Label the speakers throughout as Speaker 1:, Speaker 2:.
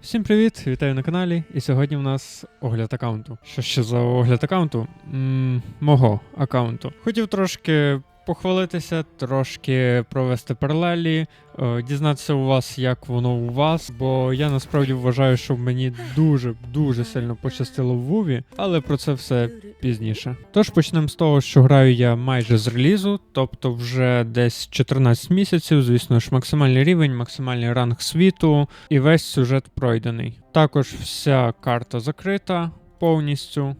Speaker 1: Всім привіт! Вітаю на каналі. І сьогодні в нас огляд аккаунту. Що ще за огляд аккаунту? м мого аккаунту. Хотів трошки похвалитися, трошки провести паралелі, е, дізнатися у вас, як воно у вас. Бо я насправді вважаю, що мені дуже дуже сильно пощастило в Вуві, але про це все пізніше. Тож почнемо з того, що граю я майже з релізу, тобто вже десь 14 місяців, звісно ж, максимальний рівень, максимальний ранг світу і весь сюжет пройдений. Також вся карта закрита повністю.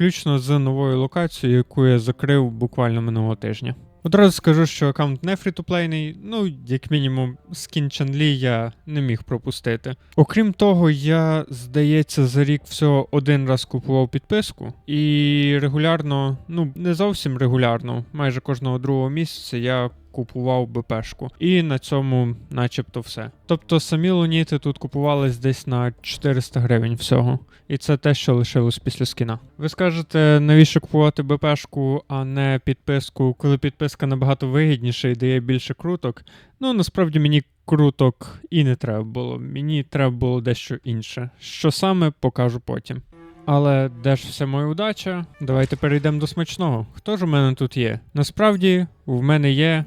Speaker 1: Включно з новою локацією, яку я закрив буквально минулого тижня. Одразу скажу, що аккаунт не фрітуплейний, ну, як мінімум, скін Чанлі я не міг пропустити. Окрім того, я, здається, за рік всього один раз купував підписку, і регулярно, ну не зовсім регулярно, майже кожного другого місяця я купував БПшку. І на цьому начебто все. Тобто самі луніти тут купувались десь на 400 гривень всього. І це те, що лишилось після скіна. Ви скажете, навіщо купувати БПшку, а не підписку, коли підписка набагато вигідніша і дає більше круток. Ну насправді мені круток і не треба було. Мені треба було дещо інше. Що саме покажу потім. Але де ж вся моя удача? Давайте перейдемо до смачного. Хто ж у мене тут є? Насправді, в мене є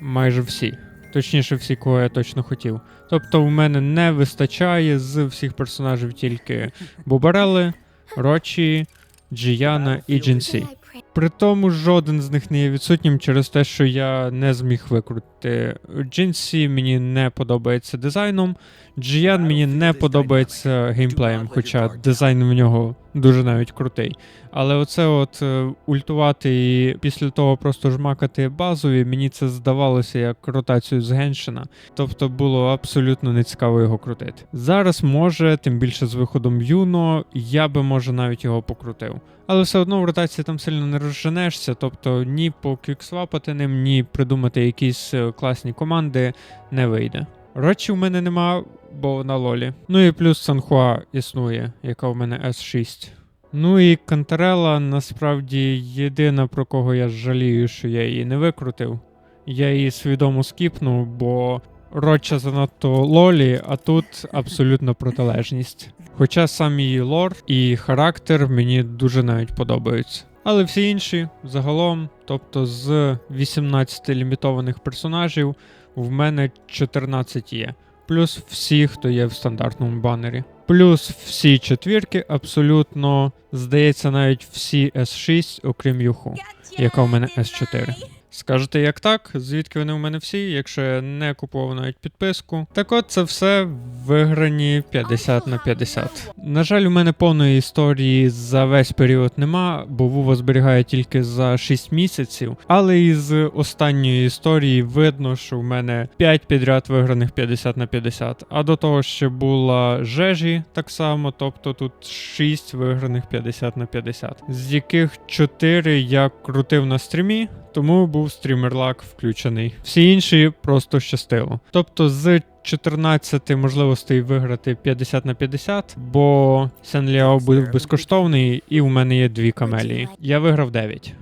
Speaker 1: майже всі. Точніше, всі, кого я точно хотів. Тобто, в мене не вистачає з всіх персонажів тільки Бубарели, Рочі, Джіяна і Джинсі. При тому жоден з них не є відсутнім через те, що я не зміг викрутити. Джинсі мені не подобається дизайном, Джіян мені не подобається геймплеєм, хоча дизайн в нього дуже навіть крутий. Але оце от е, ультувати і після того просто жмакати базові, мені це здавалося як ротацію з Геншина. Тобто було абсолютно нецікаво його крутити. Зараз може, тим більше з виходом Юно, я би може навіть його покрутив. Але все одно в ротації там сильно не розженешся, тобто ні поквіксвапати ним, ні придумати якісь е, класні команди не вийде. Рочі в мене нема, бо на лолі. Ну і плюс Санхуа існує, яка в мене S6. Ну і Кантерела насправді єдина, про кого я жалію, що я її не викрутив. Я її свідомо скіпнув, бо Роча занадто лолі, а тут абсолютно протилежність. Хоча сам її лор і характер мені дуже навіть подобаються. Але всі інші загалом, тобто з 18 лімітованих персонажів, в мене 14 є. Плюс всі, хто є в стандартному банері. Плюс всі четвірки, абсолютно, здається, навіть всі S6, окрім Юху, яка в мене S4. Скажете, як так? Звідки вони у мене всі, якщо я не купував навіть підписку? Так от це все виграні 50 на 50. На жаль, у мене повної історії за весь період нема, бо Вова зберігає тільки за 6 місяців. Але із останньої історії видно, що в мене 5 підряд виграних 50 на 50. А до того ще була Жежі так само, тобто тут 6 виграних 50 на 50, з яких 4 я крутив на стрімі тому був стрімерлак включений. Всі інші просто щастило. Тобто з 14 можливостей виграти 50 на 50, бо Сен Ліао був безкоштовний, і у мене є дві камелії. Я виграв 9.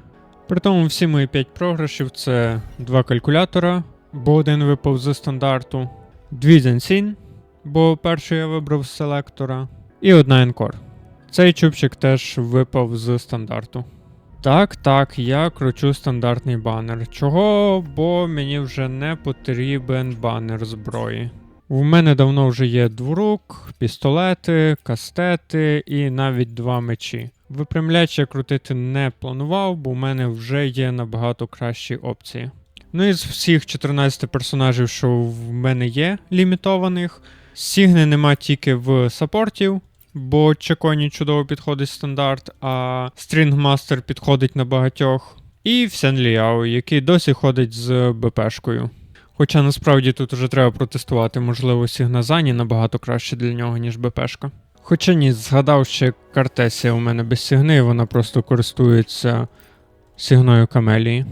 Speaker 1: При тому всі мої 5 програшів це два калькулятора, бо один випав з стандарту, дві Зенсін, бо перший я вибрав з селектора, і одна Енкор. Цей чубчик теж випав з стандарту. Так, так, я кручу стандартний банер. Чого? Бо мені вже не потрібен банер зброї. У мене давно вже є двурук, пістолети, кастети і навіть два мечі. Випрямляч я крутити не планував, бо в мене вже є набагато кращі опції. Ну і з всіх 14 персонажів, що в мене є лімітованих, Сігни нема тільки в саппортів, бо Чаконі чудово підходить стандарт, а Стрінгмастер підходить на багатьох. І Всен Ліао, який досі ходить з БПшкою. Хоча насправді тут вже треба протестувати, можливо, Сігназані набагато краще для нього, ніж БПшка. Хоча ні, згадав, що Картесія у мене без сігни, вона просто користується сігною Камелії.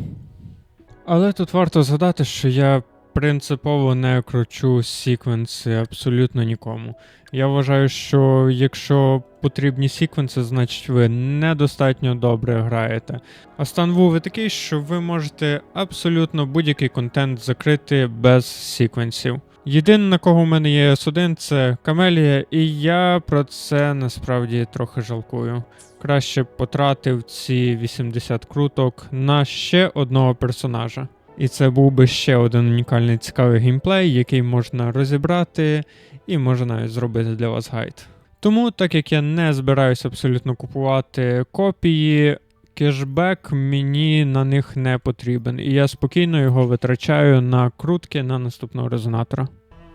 Speaker 1: Але тут варто згадати, що я принципово не кручу сіквенси абсолютно нікому. Я вважаю, що якщо потрібні сіквенси, значить ви недостатньо добре граєте. А стан Вуви такий, що ви можете абсолютно будь-який контент закрити без сіквенсів. Єдине, на кого в мене є S1, це Камелія, і я про це насправді трохи жалкую. Краще потратив ці 80 круток на ще одного персонажа. І це був би ще один унікальний цікавий геймплей, який можна розібрати і може навіть зробити для вас гайд. Тому, так як я не збираюся абсолютно купувати копії, кешбек мені на них не потрібен, і я спокійно його витрачаю на крутки на наступного резонатора.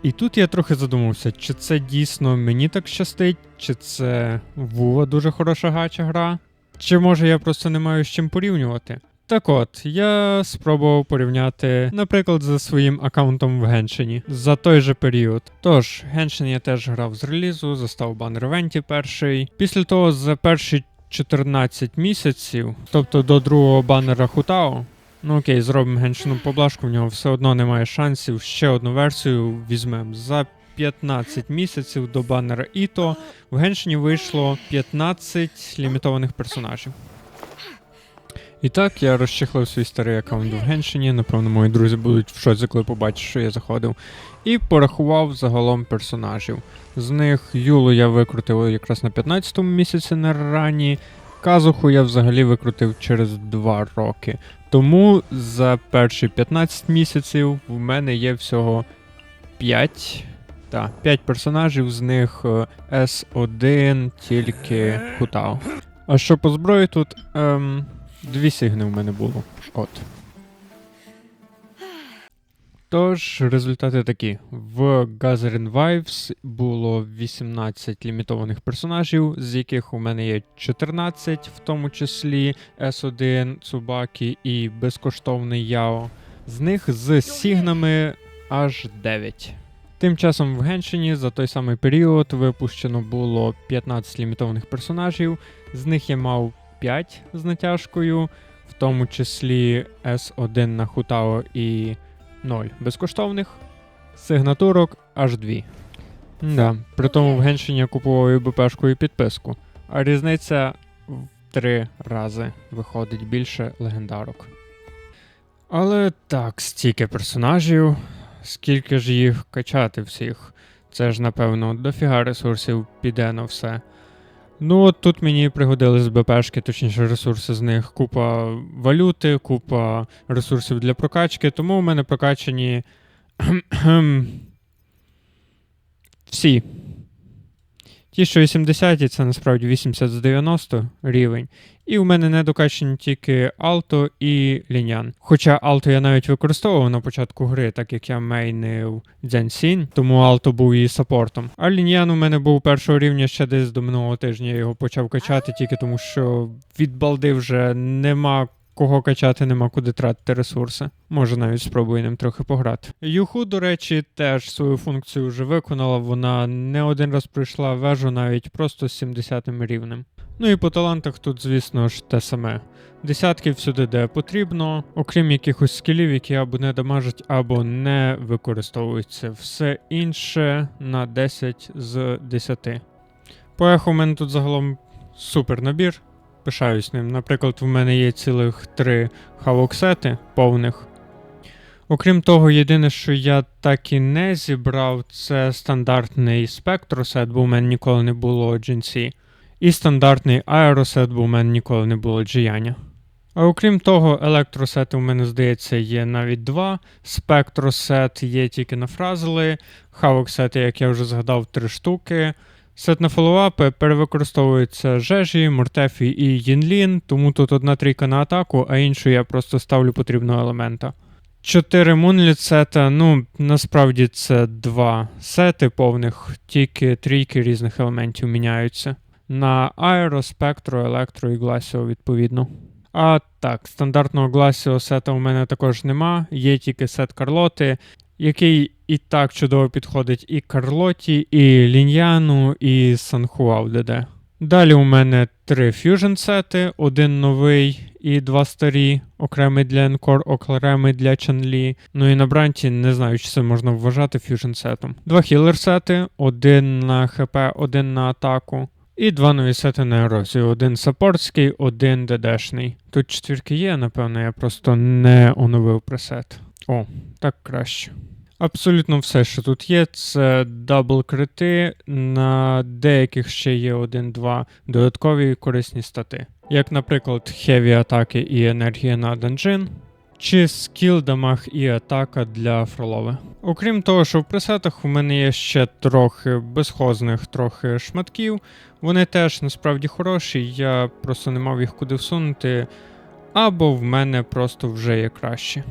Speaker 1: І тут я трохи задумався, чи це дійсно мені так щастить, чи це Вува дуже хороша гача гра, чи може я просто не маю з чим порівнювати. Так от, я спробував порівняти, наприклад, за своїм аккаунтом в Геншині за той же період. Тож, Геншин я теж грав з релізу, застав банер івенті перший. Після того за перші 14 місяців, тобто до другого банера Хутао. Ну окей, зробимо геншину поблажку, в нього все одно немає шансів. Ще одну версію візьмемо. За 15 місяців до банера Іто в геншині вийшло 15 лімітованих персонажів. І так, я розчехлив свій старий аккаунт в Геншині. Напевно, мої друзі будуть в шоці, коли побачать, що я заходив. І порахував загалом персонажів. З них Юлу я викрутив якраз на 15-му місяці на рані. Казуху я взагалі викрутив через 2 роки. Тому за перші 15 місяців в мене є всього 5. Та, 5 персонажів, з них е, S1 тільки Хутао. А що по зброї тут? Ем, дві сигни в мене було. От. Тож, результати такі: в Gathering Wives було 18 лімітованих персонажів, з яких у мене є 14, в тому числі S1, Цубакі і безкоштовний Яо. З них з сігнами аж 9. Тим часом в Геншині за той самий період випущено було 15 лімітованих персонажів, з них я мав 5 з натяжкою, в тому числі S1 на Хутао і 0 безкоштовних, сигнатурок аж 2. Да, при тому в Геншині я купував і БПшку і підписку, а різниця в 3 рази виходить більше легендарок. Але так, стільки персонажів, скільки ж їх качати всіх. Це ж, напевно, дофіга ресурсів піде на все. Ну, от тут мені пригодились БПшки, точніше, ресурси з них. Купа валюти, купа ресурсів для прокачки, тому у мене прокачані всі. Ті, що 80 це насправді 80 з 90 рівень. І у мене не докачені тільки Алто і Лінян. Хоча Алто я навіть використовував на початку гри, так як я мейнив Дзянсінь, тому Алто був її саппортом. А Ліньян у мене був першого рівня ще десь до минулого тижня. Я його почав качати тільки тому, що від балди вже нема. Кого качати, нема куди тратити ресурси. Може навіть спробую ним трохи пограти. Юху, до речі, теж свою функцію вже виконала. Вона не один раз пройшла вежу навіть просто з 70 рівнем. Ну і по талантах тут, звісно ж, те саме. Десятки всюди, де потрібно, окрім якихось скілів, які або не дамажать, або не використовуються. Все інше на 10 з 10. По еху у мене тут загалом супер набір. Пишаюсь ним. Наприклад, в мене є цілих три хавоксети повних. Окрім того, єдине, що я так і не зібрав, це стандартний спектросет, бо в мене ніколи не було GNC. І стандартний аеросет, бо в мене ніколи не було джіяння. А окрім того, електросети у мене, здається, є навіть два. Спектросет є тільки на фразили, хавоксети, як я вже згадав, три штуки. Сет на фоллоуапи перевикористовується Жежі, Мортефі і Їнлін, тому тут одна трійка на атаку, а іншу я просто ставлю потрібного елемента. Чотири мунліт сета, ну насправді це два сети повних, тільки трійки різних елементів міняються на Аеро, Спектро, Електро і Glacio відповідно. А так, стандартного Glacio сета у мене також нема, є тільки сет Карлоти, який і так чудово підходить і Карлоті, і Ліньяну, і Санхуа ДД. Далі у мене три фьюжн сети, один новий і два старі, окремий для Енкор, окремий для Чанлі. Ну і на бранті не знаю, чи це можна вважати фьюжн сетом. Два хілер сети, один на ХП, один на атаку. І два нові сети на ерозію. Один саппортський, один ДДшний. Тут четвірки є, напевно, я просто не оновив пресет. О, так краще. Абсолютно все, що тут є, це дабл крити. На деяких ще є один-два додаткові корисні стати. Як, наприклад, хеві атаки і енергія на данжин, чи скіл дамаг і атака для фролови. Окрім того, що в пресетах у мене є ще трохи безхозних трохи шматків. Вони теж насправді хороші, я просто не мав їх куди всунути, або в мене просто вже є кращі.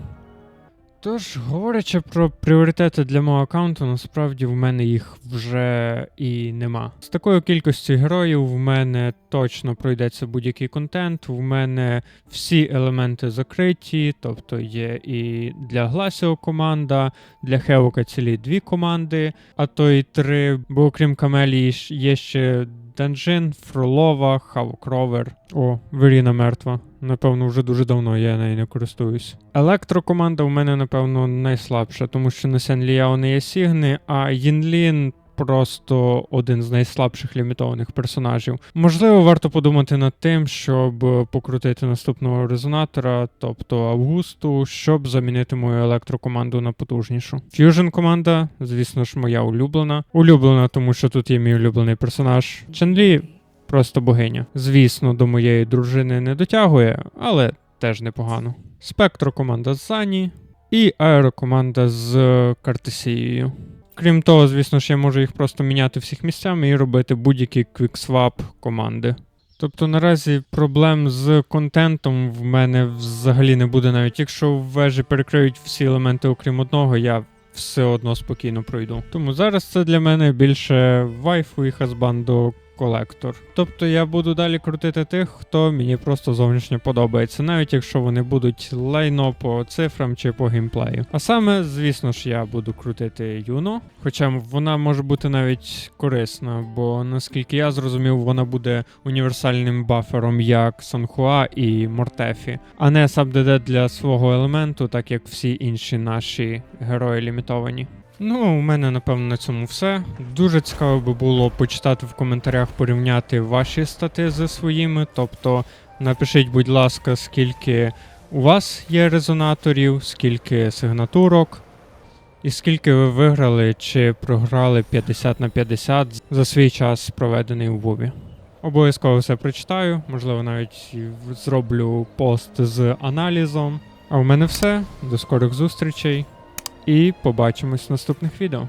Speaker 1: Тож, говорячи про пріоритети для мого аккаунту, насправді в мене їх вже і нема. З такою кількістю героїв в мене точно пройдеться будь-який контент. В мене всі елементи закриті, тобто є і для Гласіо команда, для Хевока цілі дві команди, а то й три, бо окрім Камелії є ще Данжин, Фролова, Хавкровер. О, Веріна мертва. Напевно, вже дуже давно я нею не користуюсь. Електрокоманда у мене, напевно, найслабша, тому що на Сен-Ліао не є Сігни, а Їнлін просто один з найслабших лімітованих персонажів. Можливо, варто подумати над тим, щоб покрутити наступного резонатора, тобто Августу, щоб замінити мою електрокоманду на потужнішу. Ф'южн команда, звісно ж, моя улюблена. Улюблена, тому що тут є мій улюблений персонаж. Ченлі просто богиня. Звісно, до моєї дружини не дотягує, але теж непогано. Спектрокоманда з Зані і аерокоманда з Картесією. Крім того, звісно ж, я можу їх просто міняти всіх місцями і робити будь-які квіксвап команди. Тобто наразі проблем з контентом в мене взагалі не буде, навіть якщо в вежі перекриють всі елементи, окрім одного, я все одно спокійно пройду. Тому зараз це для мене більше вайфу і хазбанду колектор. Тобто я буду далі крутити тих, хто мені просто зовнішньо подобається, навіть якщо вони будуть лайно по цифрам чи по геймплею. А саме, звісно ж, я буду крутити Юно, хоча вона може бути навіть корисна, бо наскільки я зрозумів, вона буде універсальним бафером як Санхуа і Мортефі, а не саб-ДД для свого елементу, так як всі інші наші герої лімітовані. Ну, у мене напевно на цьому все. Дуже цікаво би було почитати в коментарях, порівняти ваші стати зі своїми. Тобто напишіть, будь ласка, скільки у вас є резонаторів, скільки сигнатурок, і скільки ви виграли чи програли 50 на 50 за свій час, проведений у Вові. Обов'язково все прочитаю, можливо, навіть зроблю пост з аналізом. А у мене все. До скорих зустрічей і побачимось в наступних відео.